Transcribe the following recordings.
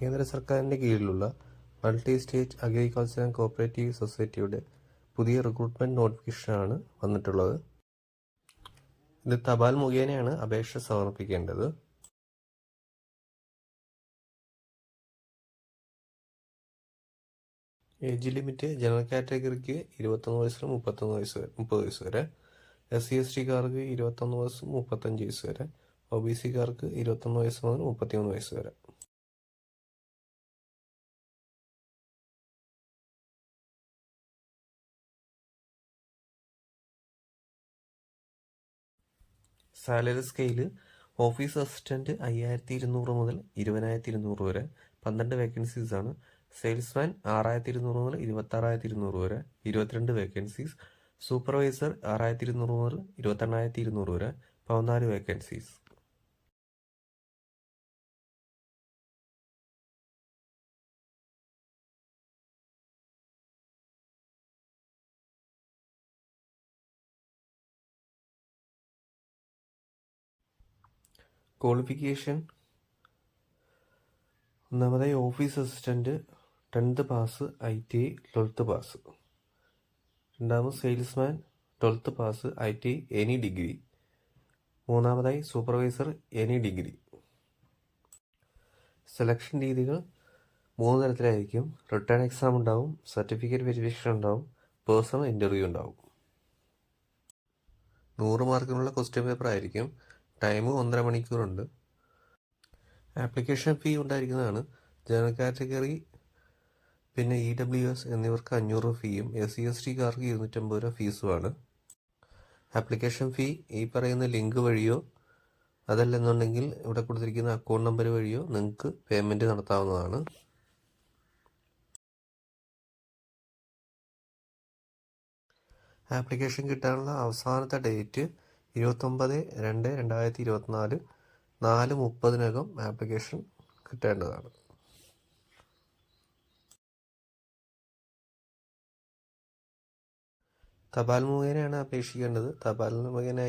കേന്ദ്ര സർക്കാരിന്റെ കീഴിലുള്ള multi state agriculture and cooperative സൊസൈറ്റിയുടെ പുതിയ റിക്രൂട്ട്മെന്റ് നോട്ടിഫിക്കേഷനാണ് വന്നിട്ടുള്ളത്. ഇത് തപാൽ മുഖേനയാണ് അപേക്ഷ സമർപ്പിക്കേണ്ടത്. ഏജ് ലിമിറ്റ് ജനറൽ കാറ്റഗറിക്ക് ഇരുപത്തൊന്ന് വയസ്സ് മുപ്പത്തൊന്ന് വയസ്സ് മുപ്പത് വയസ്സ് വരെ. എസ് സി എസ് ടിക്കാർക്ക് ഇരുപത്തൊന്ന് വയസ്സ് മുപ്പത്തഞ്ച് വയസ്സ് വരെ. ഒ ബി സിക്കാർക്ക് ഇരുപത്തൊന്ന് വയസ്സ് മുതൽ മുപ്പത്തിമൂന്ന് വയസ്സ് വരെ. സാലറി സ്കെയിൽ ഓഫീസ് അസിസ്റ്റന്റ് അയ്യായിരത്തി ഇരുന്നൂറ് മുതൽ ഇരുപതിനായിരത്തി ഇരുന്നൂറ് വരെ. പന്ത്രണ്ട് വേക്കൻസീസ് ആണ്. സെയിൽസ്മാൻ ആറായിരത്തി ഇരുന്നൂറ് മുതൽ ഇരുപത്തി ആറായിരത്തി ഇരുന്നൂറ് വരെ. ഇരുപത്തിരണ്ട് വേക്കൻസീസ്. സൂപ്പർവൈസർ ആറായിരത്തി ഇരുന്നൂറ് മുതൽ ഇരുപത്തെണ്ണായിരത്തി ഇരുന്നൂറ് വരെ. പതിനാല് വേക്കൻസീസ്. ക്വാളിഫിക്കേഷൻ ഒന്നാമതായി office assistant tenth pass I T I twelfth pass രണ്ടാമത് salesman twelfth pass I T I any degree മൂന്നാമതായി സൂപ്പർവൈസർ എനി ഡിഗ്രി സെലക്ഷൻ രീതികൾ മൂന്ന് തരത്തിലായിരിക്കും. റിട്ടേൺ എക്സാം ഉണ്ടാവും സർട്ടിഫിക്കറ്റ് വെരിഫിക്കേഷൻ ഉണ്ടാവും പേഴ്സണൽ ഇന്റർവ്യൂ ഉണ്ടാവും. നൂറ് മാർക്കിനുള്ള ക്വസ്റ്റ്യൻ പേപ്പർ ആയിരിക്കും. ടൈം ഒന്നര മണിക്കൂറുണ്ട്. ആപ്ലിക്കേഷൻ ഫീ ഉണ്ടായിരിക്കുന്നതാണ്. ജനറൽ കാറ്റഗറി പിന്നെ ഇ ഡബ്ല്യു എസ് എന്നിവർക്ക് അഞ്ഞൂറ് രൂപ ഫീയും എസ് സി എസ് ടിക്കാർക്ക് ഇരുന്നൂറ്റമ്പത് രൂപ ഫീസുമാണ്. ആപ്ലിക്കേഷൻ ഫീ ഈ പറയുന്ന ലിങ്ക് വഴിയോ അതല്ലെന്നുണ്ടെങ്കിൽ ഇവിടെ കൊടുത്തിരിക്കുന്ന അക്കൗണ്ട് നമ്പർ വഴിയോ നിങ്ങൾക്ക് പേയ്മെന്റ് നടത്താവുന്നതാണ്. ആപ്ലിക്കേഷൻ കിട്ടാനുള്ള അവസാനത്തെ ഡേറ്റ് ഇരുപത്തൊമ്പത് രണ്ട് രണ്ടായിരത്തി ഇരുപത്തിനാല് നാല് മുപ്പതിനകം ആപ്ലിക്കേഷൻ കിട്ടേണ്ടതാണ്. തപാൽ മുഖേനയാണ് അപേക്ഷിക്കേണ്ടത്. തപാൽ മുഖേന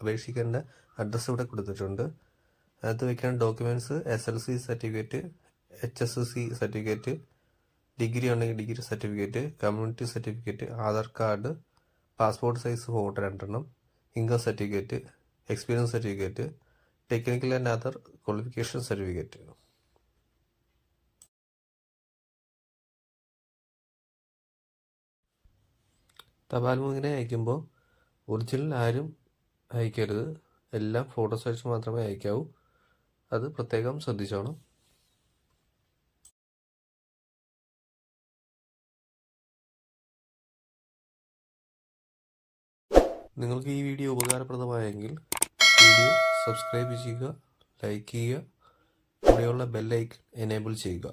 അപേക്ഷിക്കേണ്ട അഡ്രസ്സ് ഇവിടെ കൊടുത്തിട്ടുണ്ട്. അതിനകത്ത് വയ്ക്കേണ്ട documents S L C certificate H S C certificate degree ഉണ്ടെങ്കിൽ degree certificate community certificate Aadhaar card passport size photo രണ്ടെണ്ണം income certificate experience certificate technical and other qualification certificate തപാൽ മുഖേന അയക്കുമ്പോൾ ഒറിജിനൽ ആരും അയക്കരുത്. എല്ലാം ഫോട്ടോ സൈസ് മാത്രമേ അയക്കാവൂ. അത് പ്രത്യേകം ശ്രദ്ധിച്ചോണം. നിങ്ങൾക്ക് ഈ വീഡിയോ ഉപകാരപ്രദമായെങ്കിൽ വീഡിയോ സബ്സ്ക്രൈബ് ചെയ്യുക ലൈക്ക് ചെയ്യുക കൂടെയുള്ള ബെല്ലൈക്കൺ എനേബിൾ ചെയ്യുക.